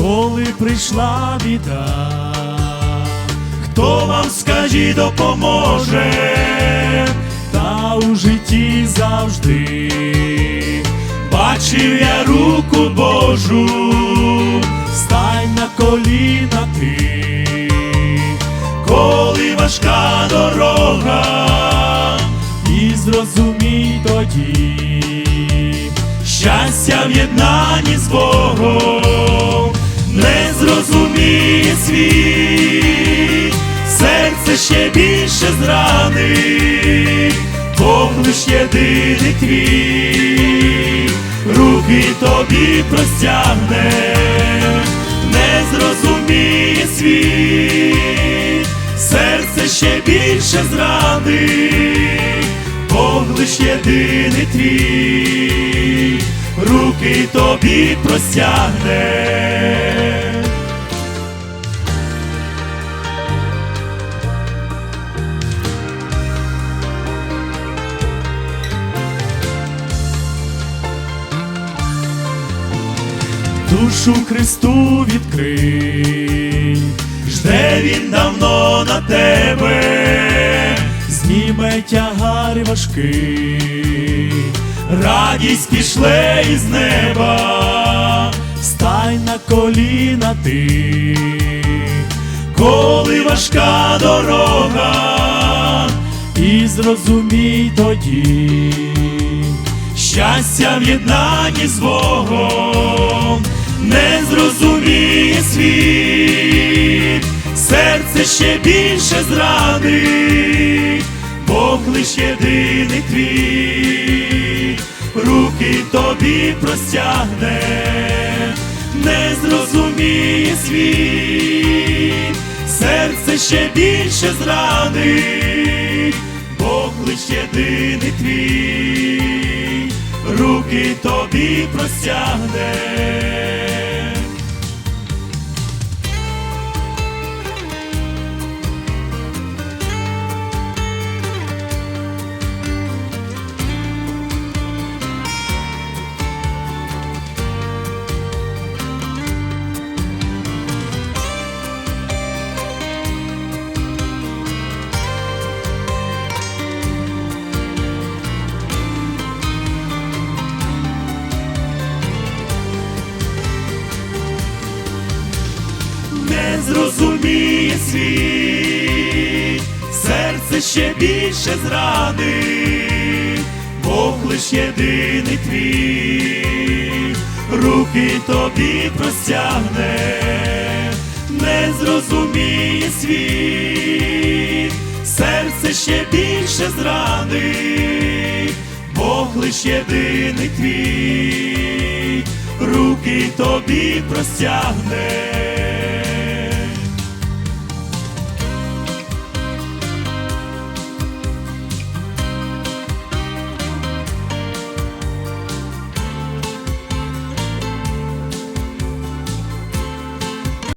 коли прийшла біда, хто вам скажі допоможе, та у житті завжди бачив я руку Божу, стань на коліна ти, коли важка дорога, і зрозумій тоді, щастя в з Богом, зранить, Бог єдиний твій, руки тобі простягне, не зрозуміє світ, серце ще більше зранить, Бог єдиний твій, руки тобі простягне. Душу Христу відкрий, жде він давно на тебе, зніме тягар важкий, радість пішле із неба, стань на коліна ти, коли важка дорога, і зрозумій тоді щастя в з Богом, не зрозуміє світ, серце ще більше зрадить, Бог лиш єдиний твій, руки тобі простягне, не зрозуміє світ, серце ще більше зрадить, Бог лиш єдиний твій, руки тобі простягне. Зрозуміє світ, серце ще більше зрадить, Бог лиш єдиний твій, руки тобі простягне, не зрозуміє світ, серце ще більше зрадить, Бог лиш єдиний твій, руки тобі простягне.